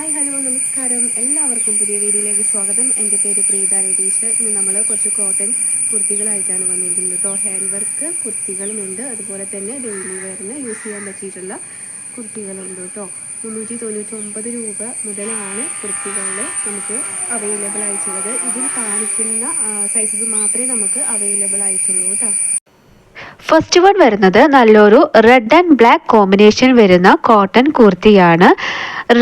Hi hello നമസ്കാരം. എല്ലാവർക്കും പുതിയ വീഡിയോയിലേക്ക് സ്വാഗതം. എന്റെ പേര് പ്രീത രതീഷ്. ഇന്ന് നമ്മൾ കുറച്ച് കോട്ടൺ കുർത്തികളായിട്ടാണ് വന്നിരിക്കുന്നത്. കേട്ടോ ഹാൻഡ് വർക്ക് കുർത്തികളുമുണ്ട്. അതുപോലെ തന്നെ ഡെയിലി വെയറിന് യൂസ് ചെയ്യാൻ പറ്റിയിട്ടുള്ള കുർത്തികളുണ്ട് കേട്ടോ. മുന്നൂറ്റി തൊണ്ണൂറ്റി ഒമ്പത് രൂപ മുതലാണ് കുർത്തികളിൽ നമുക്ക് അവൈലബിൾ ആയിട്ടുള്ളത്. ഇതിൽ കാണിക്കുന്ന സൈസസ് മാത്രമേ നമുക്ക് അവൈലബിൾ ആയിട്ടുള്ളൂ കേട്ടോ. ഫസ്റ്റ് വൺ വരുന്നത് നല്ലൊരു റെഡ് ആൻഡ് ബ്ലാക്ക് കോമ്പിനേഷൻ വരുന്ന കോട്ടൺ കുർത്തിയാണ്.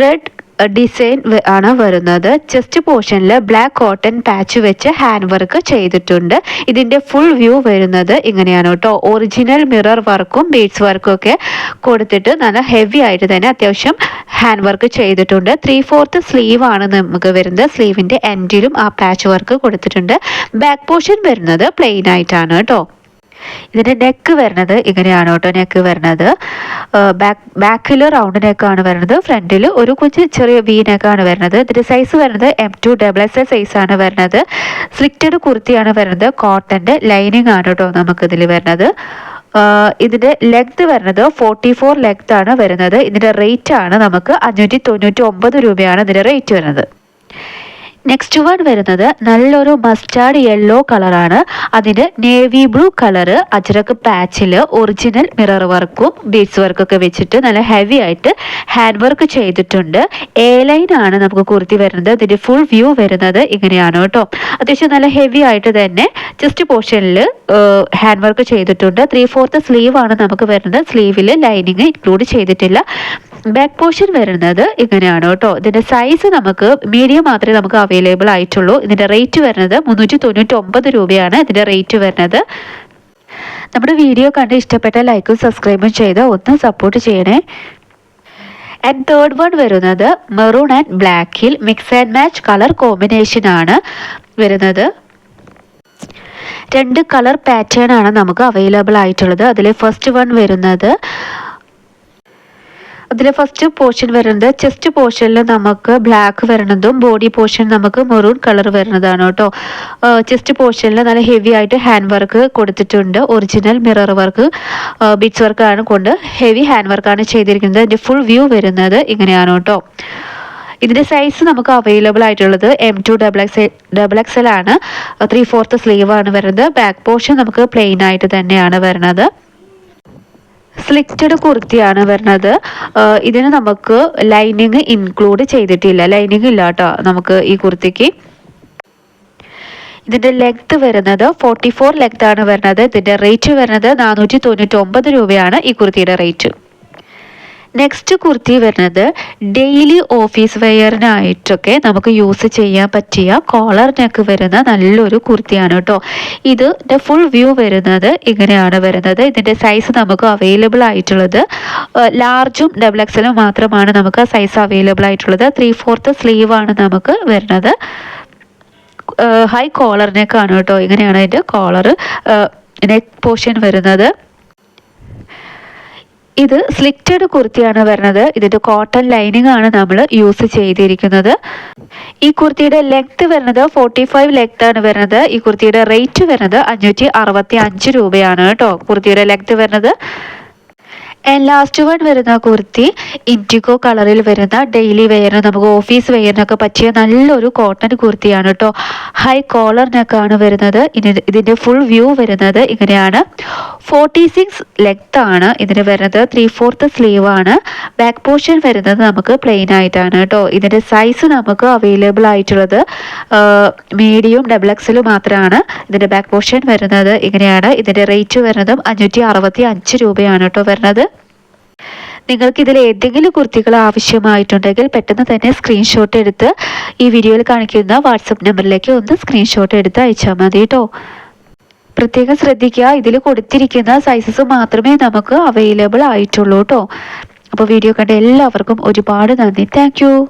റെഡ് ഡിസൈൻ ആണ് വരുന്നത്. ചെസ്റ്റ് പോർഷനിൽ ബ്ലാക്ക് കോട്ടൺ പാച്ച് വെച്ച് ഹാൻഡ് വർക്ക് ചെയ്തിട്ടുണ്ട്. ഇതിന്റെ ഫുൾ വ്യൂ വരുന്നത് ഇങ്ങനെയാണ് കേട്ടോ. ഒറിജിനൽ മിറർ വർക്കും ബീഡ്സ് വർക്കും ഒക്കെ കൊടുത്തിട്ട് നല്ല ഹെവി ആയിട്ട് തന്നെ അത്യാവശ്യം ഹാൻഡ് വർക്ക് ചെയ്തിട്ടുണ്ട്. ത്രീ ഫോർത്ത് സ്ലീവ് ആണ് നമുക്ക് വരുന്നത്. സ്ലീവിന്റെ എൻഡിലും ആ പാച്ച് വർക്ക് കൊടുത്തിട്ടുണ്ട്. ബാക്ക് പോർഷൻ വരുന്നത് പ്ലെയിൻ ആയിട്ടാണ് കേട്ടോ. ഇതിന്റെ നെക്ക് വരുന്നത് ഇങ്ങനെയാണ് കേട്ടോ നെക്ക് വരുന്നത്. ബാക്ക് ബാക്കിൽ റൗണ്ട് നെക്കാണ് വരുന്നത് ഫ്രണ്ടിൽ ഒരു കുഞ്ഞ് ചെറിയ വി നെക്കാണ് വരുന്നത്. ഇതിന്റെ സൈസ് വരുന്നത് M to double S size സൈസാണ് വരുന്നത്. സ്ലിറ്റഡ് കുർത്തിയാണ് വരുന്നത് കോട്ടന്റെ ലൈനിങ് ആണ് കേട്ടോ നമുക്കിതിൽ വരുന്നത്. ഇതിന്റെ ലെങ്ത് വരുന്നത് ഫോർട്ടി ഫോർ ലെങ്ത് ആണ് വരുന്നത്. ഇതിന്റെ റേറ്റ് ആണ് നമുക്ക് അഞ്ഞൂറ്റി തൊണ്ണൂറ്റി ഒമ്പത് രൂപയാണ് ഇതിന്റെ റേറ്റ് വരുന്നത്. നെക്സ്റ്റ് വൺ വരുന്നത് നല്ലൊരു മസ്റ്റാർഡ് യെല്ലോ കളറാണ് അതിന് നേവി ബ്ലൂ കളറ് അജ്രക്ക് പാച്ചിൽ ഒറിജിനൽ മിറർ വർക്കും ബീഡ്സ് വർക്കൊക്കെ വെച്ചിട്ട് നല്ല ഹെവി ആയിട്ട് ഹാൻഡ് വർക്ക് ചെയ്തിട്ടുണ്ട്. എ ലൈൻ ആണ് നമുക്ക് കുർത്തി വരുന്നത്. ഇതിന്റെ ഫുൾ വ്യൂ വരുന്നത് ഇങ്ങനെയാണ് കേട്ടോ. അത്യാവശ്യം നല്ല ഹെവി ആയിട്ട് തന്നെ ജസ്റ്റ് പോർഷനിൽ ഹാൻഡ് വർക്ക് ചെയ്തിട്ടുണ്ട്. ത്രീ ഫോർത്ത് സ്ലീവ് ആണ് നമുക്ക് വരുന്നത്. സ്ലീവിൽ ലൈനിങ് ഇൻക്ലൂഡ് ചെയ്തിട്ടില്ല. ബാക്ക് പോർഷൻ വരുന്നത് ഇങ്ങനെയാണ് കേട്ടോ. ഇതിന്റെ സൈസ് നമുക്ക് മീഡിയം മാത്രമേ നമുക്ക് അവൈലബിൾ ആയിട്ടുള്ളൂ. ഇതിന്റെ റേറ്റ് വരുന്നത് മുന്നൂറ്റി തൊണ്ണൂറ്റി ഒമ്പത് രൂപയാണ് ഇതിന്റെ റേറ്റ് വരുന്നത്. നമ്മുടെ വീഡിയോ കണ്ട് ഇഷ്ടപ്പെട്ട ലൈക്കും സബ്സ്ക്രൈബും ചെയ്ത് ഒന്ന് സപ്പോർട്ട് ചെയ്യണേ. ആൻഡ് തേർഡ് വൺ വരുന്നത് മെറൂൺ ആൻഡ് ബ്ലാക്കിൽ mix and match colour combination ആണ് വരുന്നത്. രണ്ട് കളർ പാറ്റേൺ ആണ് നമുക്ക് അവൈലബിൾ ആയിട്ടുള്ളത്. അതിൽ ഫസ്റ്റ് വൺ വരുന്നത് അതിൽ ഫസ്റ്റ് പോർഷൻ വരുന്നത് ചെസ്റ്റ് പോർഷനിൽ നമുക്ക് ബ്ലാക്ക് വരുന്നതും ബോഡി പോർഷൻ നമുക്ക് മെറൂൺ കളർ വരുന്നതാണ് കേട്ടോ. ചെസ്റ്റ് പോർഷനിൽ നല്ല ഹെവി ആയിട്ട് ഹാൻഡ് വർക്ക് കൊടുത്തിട്ടുണ്ട്. ഒറിജിനൽ മിറർ വർക്ക് ബിറ്റ്സ് വർക്കാണ് കൊണ്ട് ഹെവി ഹാൻഡ് വർക്കാണ് ചെയ്തിരിക്കുന്നത്. അതിന്റെ ഫുൾ വ്യൂ വരുന്നത് ഇങ്ങനെയാണ് കേട്ടോ. ഇതിന്റെ സൈസ് നമുക്ക് അവൈലബിൾ ആയിട്ടുള്ളത് M to double X double X L ആണ്. ത്രീ ഫോർത്ത് സ്ലീവ് ആണ് വരുന്നത്. ബാക്ക് പോർഷൻ നമുക്ക് പ്ലെയിൻ ആയിട്ട് തന്നെയാണ് വരുന്നത്. സ്ലിക്റ്റഡ് കുർത്തിയാണ് വരുന്നത്. ഇതിന് നമുക്ക് ലൈനിങ് ഇൻക്ലൂഡ് ചെയ്തിട്ടില്ല. ലൈനിങ് ഇല്ല കേട്ടോ നമുക്ക് ഈ കുർത്തിക്ക്. ഇതിന്റെ ലെങ്ത് വരുന്നത് ഫോർട്ടി ഫോർ ലെങ്ത് ആണ് വരുന്നത്. ഇതിന്റെ റേറ്റ് വരുന്നത് നാനൂറ്റി തൊണ്ണൂറ്റി ഒമ്പത് രൂപയാണ് ഈ കുർത്തിയുടെ റേറ്റ് നെക്സ്റ്റ് കുർത്തി വരുന്നത് ഡെയിലി ഓഫീസ് വെയറിനായിട്ടൊക്കെ നമുക്ക് യൂസ് ചെയ്യാൻ പറ്റിയ കോളർ നെക്ക് വരുന്ന നല്ലൊരു കുർത്തിയാണ് കേട്ടോ. ഇതിന്റെ ഫുൾ വ്യൂ വരുന്നത് ഇങ്ങനെയാണ് വരുന്നത്. ഇതിന്റെ സൈസ് നമുക്ക് അവൈലബിൾ ആയിട്ടുള്ളത് ലാർജും ഡബിൾ എക്സലും മാത്രമാണ് നമുക്ക് സൈസ് അവൈലബിൾ ആയിട്ടുള്ളത്. ത്രീ ഫോർത്ത് സ്ലീവ് ആണ് നമുക്ക് വരുന്നത്. ഹൈ കോളർ നെക്കാണ് കേട്ടോ. ഇങ്ങനെയാണ് അതിന്റെ കോളർ നെക്ക് പോർഷൻ വരുന്നത്. ഇത് സ്ലിറ്റഡ് കുർത്തിയാണ് വരുന്നത്. ഇതിന്റെ കോട്ടൺ ലൈനിങ് ആണ് നമ്മൾ യൂസ് ചെയ്തിരിക്കുന്നത്. ഈ കുർത്തിയുടെ ലെങ്ത് വരുന്നത് ഫോർട്ടി ഫൈവ് ലെങ്ത് ആണ് വരുന്നത്. ഈ കുർത്തിയുടെ റേറ്റ് വരുന്നത് അഞ്ഞൂറ്റി അറുപത്തി അഞ്ച് രൂപയാണ് കേട്ടോ. കുർത്തിയുടെ ലെങ്ത് വരുന്നത്. ആൻഡ് ലാസ്റ്റ് വൺ വരുന്ന കുർത്തി ഇൻഡിഗോ കളറിൽ വരുന്ന ഡെയിലി വെയറിന് നമുക്ക് ഓഫീസ് വെയറിനൊക്കെ പറ്റിയ നല്ലൊരു കോട്ടൺ കുർത്തിയാണ് കേട്ടോ ഹൈ കോളറിനൊക്കെ ആണ് വരുന്നത്. ഇതിന്റെ ഫുൾ വ്യൂ വരുന്നത് ഇങ്ങനെയാണ്. ഫോർട്ടി സിക്സ് ലെങ്ത് ആണ് ഇതിന് വരുന്നത്. ത്രീ ഫോർത്ത് സ്ലീവ് ആണ്. ബാക്ക് പോർഷൻ വരുന്നത് നമുക്ക് പ്ലെയിൻ ആയിട്ടാണ് കേട്ടോ ഇതിന്റെ സൈസ് നമുക്ക് അവൈലബിൾ ആയിട്ടുള്ളത് മീഡിയം ഡബിൾ എക്സലും മാത്രമാണ് ഇതിന്റെ ബാക്ക് പോർഷൻ വരുന്നത്. ഇങ്ങനെയാണ്. ഇതിന്റെ റേറ്റ് വരുന്നതും അഞ്ഞൂറ്റി അറുപത്തി അഞ്ച് രൂപയാണ് കേട്ടോ വരുന്നത്. നിങ്ങൾക്ക് ഇതിൽ ഏതെങ്കിലും കുർത്തികൾ ആവശ്യമായിട്ടുണ്ടെങ്കിൽ പെട്ടെന്ന് തന്നെ സ്ക്രീൻഷോട്ട് എടുത്ത് ഈ വീഡിയോയിൽ കാണിക്കുന്ന വാട്സപ്പ് നമ്പറിലേക്ക് ഒന്ന് സ്ക്രീൻഷോട്ട് എടുത്ത് അയച്ചാൽ മതി കേട്ടോ പ്രത്യേകം ശ്രദ്ധിക്കുക ഇതിൽ കൊടുത്തിരിക്കുന്ന സൈസസ് മാത്രമേ നമുക്ക് അവൈലബിൾ ആയിട്ടുള്ളൂ കേട്ടോ അപ്പോൾ വീഡിയോ കണ്ട എല്ലാവർക്കും ഒരുപാട് നന്ദി. താങ്ക്